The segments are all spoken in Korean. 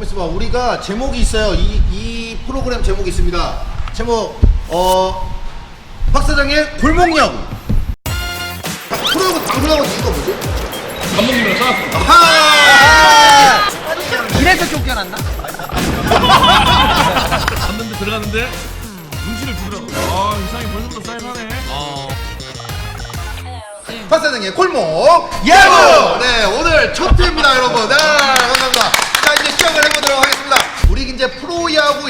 가만 있어봐. 우리가 제목이 있어요. 이, 이 프로그램 제목이 있습니다. 제목, 어, 박 사장의 골목야구. 프로야구 방송하고 이거 뭐지? 감독님이랑 싸웠어. 하! 이래서 쫓겨났나? 갔는데 들어갔는데 눈치를 주더라고. 아 이상이 벌써부터 사인하네. 박 사장의 골목 야구! 네, 오늘 첫 회입니다, 여러분. 네, 감사합니다.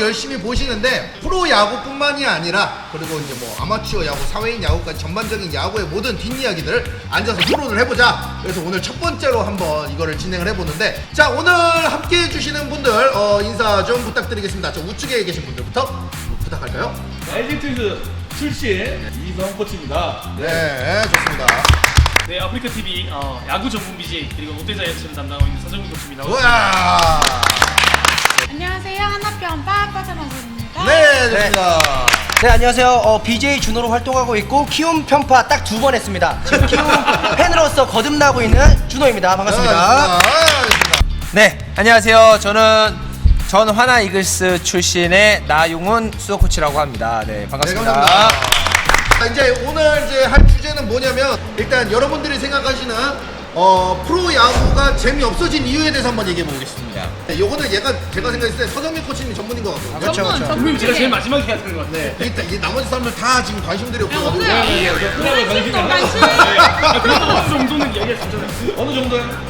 프로야구 열심히 보시는데, 프로야구뿐만이 아니라, 그리고 이제 뭐 아마추어 야구, 사회인 야구까지 전반적인 야구의 모든 뒷이야기들을 앉아서 토론을 해보자. 그래서 오늘 첫 번째로 한번 이거를 진행을 해보는데, 자, 오늘 함께 해주시는 분들, 어, 인사 좀 부탁드리겠습니다. 저 우측에 계신 분들부터 부탁할까요? LG 트윈스 출신 이성 코치입니다. 네, 좋습니다. 네, 아프리카 TV 어, 야구 전문 BJ 그리고 롯데 자이언츠를 담당하고 있는 서정민 코치입니다. 우와! 빠빠사마입니다 네, 좋습니다. 네 안녕하세요. 어, BJ 준호로 활동하고 있고 키움 편파 딱 두 번 했습니다. 지금 키움 팬으로서 거듭나고 있는 준호입니다. 반갑습니다. 네, 안녕하세요. 저는 전 화나 이글스 출신의 나용훈 수호 코치라고 합니다. 네, 네, 반갑습니다. 감사합니다. 자, 이제 오늘 이제 할 주제는 뭐냐면 일단 여러분들이 생각하시는 어, 프로 야구가 재미없어진 이유에 대해서 한번 얘기해 보겠습니다. 네, 요거는 얘가 제가 생각했을 때 서정민 코치님 전문인 것 같거든요. 그렇죠, 그렇죠. 분명히 제가 제일 마지막에 해야 되는 것 같아요. 네, 일단 이 나머지 사람들 다 지금 관심들이 없어가지고. 오늘 프로야구에 관심이 관심 많아. 관심 아, 그래도 어느 정도는 있잖아요. 어느 정도야?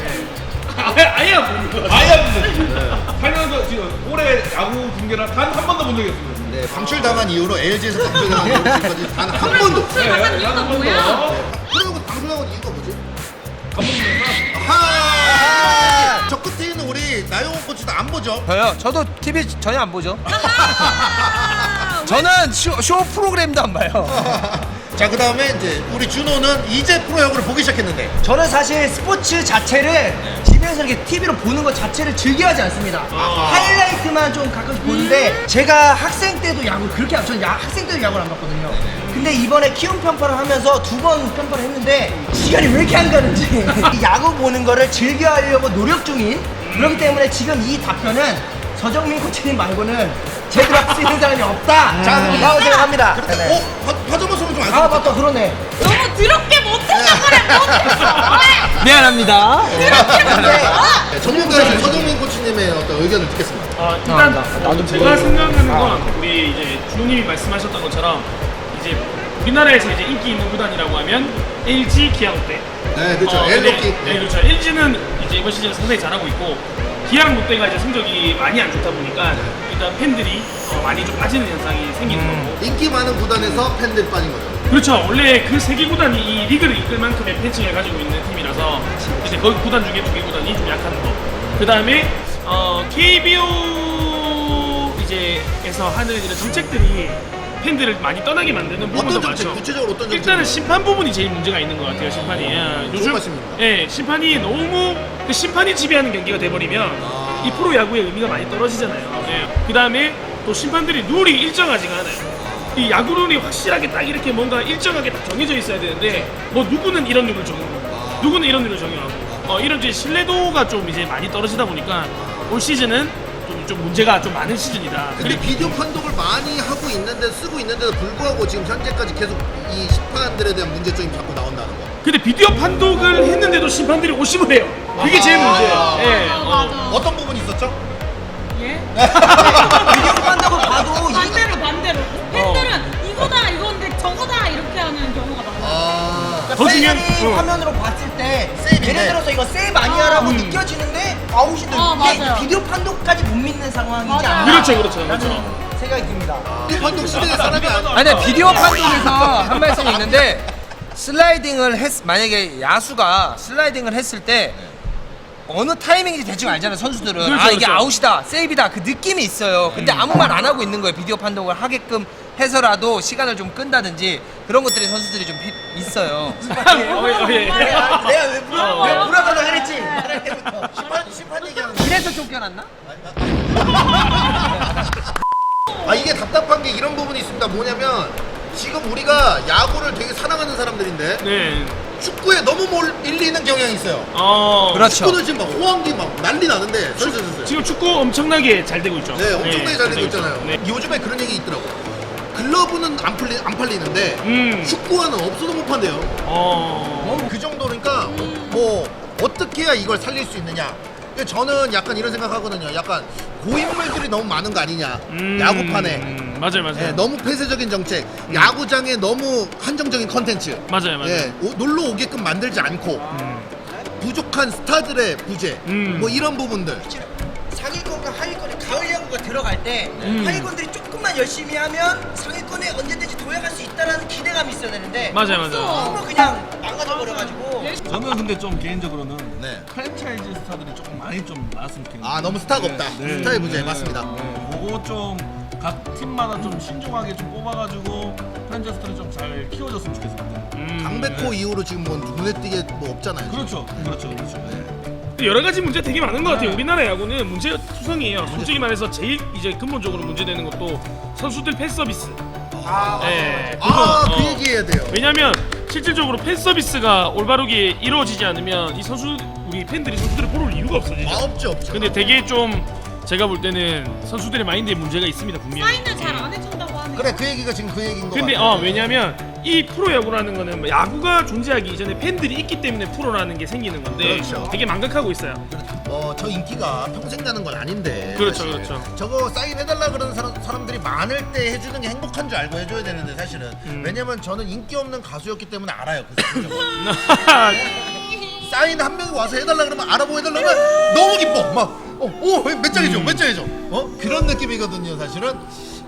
아예 아예 안 보는 거 같아요. 아예 안 보는데. 살면서 지금 올해 야구 중계를 단한 번도 본 적이 없습니다. 네, 방출당한 이후로 LG에서 방출당한 이후로 지금까지 단 한 번도. 네, 난한 번도. 프로야 아하! 저 끝에 있는 우리 나영호 코치도 안 보죠? 저요? 저도 TV 전혀 안 보죠. 저는 쇼, 쇼 프로그램도 안 봐요. 자, 그 다음에 이제 우리 준호는 이제 프로야구를 보기 시작했는데. 저는 사실 스포츠 자체를 집에서 이렇게 TV로 보는 것 자체를 즐겨하지 않습니다. 하이라이트만 좀 가끔씩 보는데 제가 학생 때도 야구 그렇게 안 저는 야, 학생 때도 야구를 안 봤거든요. 근데 이번에 키움 편파를 하면서 두 번 편파를 했는데 시간이 왜 이렇게 안 가는지 이 야구 보는 거를 즐겨하려고 노력 중인 그렇기 때문에 지금 이 답변은 서정민 코치님 말고는 제대로 할 수 있는 사람이 없다. 자, 라고 생각합니다. 그때, 네. 어? 화- 화점만 소리 좀안 아 맞다 그러네. 너무 더럽게 못해서 그래 못했어 미안합니다. 더럽게 못했어 네, 전문가이신 서정민 코치님의 어떤 의견을 듣겠습니다. 아, 일단 제가 생각하는 건 우리 이제 주호님이 말씀하셨던 것처럼 이제 우리나라에서 이제 인기 있는 구단이라고 하면 LG, 기아, 롯데. 네, 그렇죠. 어, 근데-. 네, 그렇죠. LG는 이제 이번 시즌 상당히 잘하고 있고 기아, 롯데가 이제 성적이 많이 안 좋다 보니까 일단 팬들이 어, 많이 좀 빠지는 현상이 생기는 거고. 인기 많은 구단에서 팬들이 빠진 거죠. 그렇죠. 원래 그 세 개 구단이 이 리그를 이끌 만큼의 팬층을 가지고 있는 팀이라서 이제 거기 구단 중에 두 개 구단이 좀 약한 거. 그 다음에 어, KBO 이제에서 하는 이런 정책들이 팬들을 많이 떠나게 만드는 부분도 어떤 정책? 많죠. 구체적으로 어떤 정책? 일단은 심판 부분이 제일 문제가 있는 것 같아요. 심판이 예, 요즘 말씀입니다. 예 심판이 너무 그 심판이 지배하는 경기가 돼버리면 아. 이 프로 야구의 의미가 많이 떨어지잖아요. 예. 그 다음에 또 심판들이 룰이 일정하지가 않아요. 이 야구 룰이 확실하게 딱 이렇게 뭔가 일정하게 딱 정해져 있어야 되는데 뭐 누구는 이런 룰을 정하고 누구는 이런 룰을 정하고 어, 이런 이제 신뢰도가 좀 이제 많이 떨어지다 보니까 올 시즌은 좀, 좀 문제가 좀 많은 시즌이다. 근데 비디오 판독을 많이 하고 있는데 쓰고 있는데도 불구하고 지금 현재까지 계속 이 심판들에 대한 문제점이 자꾸 나온다는 거. 근데 비디오 판독을 했는데도 심판들이 오심을 해요. 그게 제일 문제예요. 예. 맞아, 어. 맞아. 어떤 부분이 있었죠? 예? 비디오 판다고 봐도 이- 반대로 반대로 팬들은 이거다 이건데 저거다 이렇게 하는 경우가 많아요 아, 더 중요한- 어. 화면으로 봤을 때 세이브인데. 예를 들어서 이거 세이브 아니야라고 느껴지는데 아웃인데 어, 이게 맞아요. 비디오 판독까지 못 믿는 상황이지 맞아요. 않나 그렇죠, 그렇죠, 그렇죠. 라는 생각이 듭니다. 비디오 판독 시대에 사람이 안. 아니, 비디오 판독에서 한 말씀이 있는데 슬라이딩을 했, 만약에 야수가 슬라이딩을 했을 때 어느 타이밍인지 대충 알잖아요 선수들은 그렇죠, 아 이게 그렇죠. 아웃이다 세이브다 그 느낌이 있어요 근데 아무 말 안 하고 있는 거예요 비디오 판독을 하게끔 해서라도 시간을 좀 끈다든지 그런 것들이 선수들이 좀 피- 있어요 어, 예, 예. 내가 왜 불- 어. 왜 불화가다 그랬지? 말할 때부터. 심판, 심판 얘기하는 거. 이래서 쫓겨났나? 아, 이게 답답한 게 이런 부분이 있습니다. 뭐냐면 지금 우리가 야구를 되게 사랑하는 사람들인데 네. 축구에 너무 몰리는 경향이 있어요. 어. 그렇죠. 축구는 지금 막 호황기 막 난리 나는데 선수들 지금 축구 엄청나게 잘 되고 있죠. 네, 엄청나게 잘 되고. 있잖아요. 네. 요즘에 그런 얘기 있더라고. 글러브는 안, 팔리, 안 팔리는데 음. 축구화는 없어도 못 판대요. 어. 그 정도니까 뭐 어떻게 해야 이걸 살릴 수 있느냐. 근데 저는 약간 이런 생각하거든요. 약간 고인물들이 너무 많은 거 아니냐. 음, 야구판에. 음, 맞아요, 맞아요. 예, 너무 폐쇄적인 정책, 야구장에 너무 한정적인 컨텐츠. 맞아요, 맞아요. 예, 오- 놀러 오게끔 만들지 않고 음. 부족한 스타들의 부재, 음. 뭐 이런 부분들. 상위권과 하위권에 가을 야구가 들어갈 때 음. 하위권들이 조금만 열심히 하면 상위권에 언제든지 도약할 수 있다는 기대감이 있어야 되는데 맞아요, 맞아요. 너무 그냥 망가져 버려가지고 저는 근데 좀 개인적으로는 네. 프랜차이즈 스타들이 조금 많이 좀 나왔으면 좋겠는데. 아 너무 스타가 없다. 스타의 부재 맞습니다. 네, 그거 좀 각 팀마다 좀 신중하게 좀 뽑아가지고 프랜차이즈 스타를 좀 잘 키워줬으면 좋겠습니다. 음. 강백호 이후로 지금 뭐 눈에 띄게 뭐 없잖아요. 그렇죠, 그렇죠, 그렇죠. 네. 여러 가지 문제 되게 많은 것 같아요. 우리나라 야구는 문제 투성이에요. 솔직히 말해서 제일 이제 근본적으로 문제되는 것도 선수들 팬 서비스. 네, 그거, 아, 그 어. 얘기해야 돼요. 왜냐면 실질적으로 팬 서비스가 올바르게 이루어지지 않으면 이 선수 우리 팬들이 선수들을 보러 이유가 없어지죠. 아, 없죠, 없죠. 근데 되게 좀 제가 볼 때는 선수들의 마인드에 문제가 있습니다 분명히. 사인을 잘 안 해준다고 하네요. 그래, 그 얘기가 지금 그 얘기인 거 근데 같아요. 어 왜냐면 이 프로야구라는 거는 뭐 야구가 존재하기 이전에 팬들이 있기 때문에 프로라는 게 생기는 건데 그렇죠. 되게 망각하고 있어요. 뭐, 저 인기가 평생 가는 건 아닌데. 그렇죠, 사실. 그렇죠. 저거 사인해달라 그러는 사람, 사람들이 많을 때 해주는 게 행복한 줄 알고 해줘야 되는데, 사실은. 음. 왜냐면 저는 인기 없는 가수였기 때문에 알아요. 그. 사인 한 명이 와서 해달라 그러면 알아보고 해달라 그러면 너무 기뻐. 막, 어, 오, 몇 장이죠, 음. 몇 장이죠. 어? 그런 느낌이거든요, 사실은.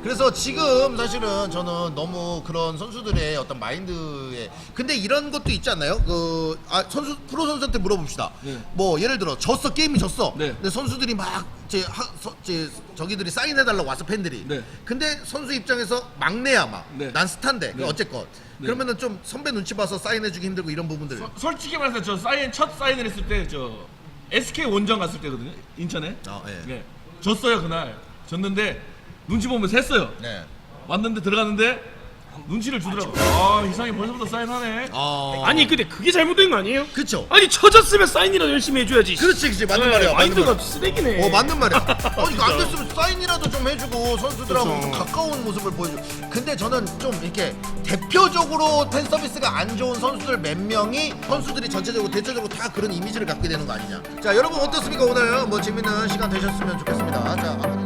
그래서 지금 사실은 저는 너무 그런 선수들의 어떤 마인드에 근데 이런 것도 있지 않나요? 그 아, 선수 프로 선수한테 물어봅시다. 네. 뭐 예를 들어 졌어 게임이 졌어. 네. 근데 선수들이 막 제, 하, 서, 제 저기들이 사인해달라고 와서 팬들이. 네. 근데 선수 입장에서 막내야 막. 네. 난 스타인데 네. 어쨌건. 네. 그러면은 좀 선배 눈치 봐서 사인해주기 힘들고 이런 부분들. 서- 솔직히 말해서 저 사인 첫 사인을 했을 때 저 SK 원정 갔을 때거든요. 인천에. 아, 예. 네. 졌어요 그날. 졌는데 눈치 보면서 했어요. 네. 왔는데 들어갔는데 눈치를 주더라고. 아 이상이 벌써부터 사인하네. 어. 아니 근데 그게 잘못된 거 아니에요? 그쵸. 아니 쳐졌으면 사인이라도 열심히 해줘야지. 그렇지, 그렇지. 맞는 네, 말이야. 맞는 마인드가 말. 쓰레기네. 어 맞는 말이야. 어 이거 안 됐으면 사인이라도 좀 해주고 선수들하고 그렇죠. 좀 가까운 모습을 보여줘. 근데 저는 좀 이렇게 대표적으로 팬 서비스가 안 좋은 선수들 몇 명이 선수들이 전체적으로 대체적으로 다 그런 이미지를 갖게 되는 거 아니냐. 자 여러분 어떻습니까 오늘 뭐 재밌는 시간 되셨으면 좋겠습니다. 자 아버님.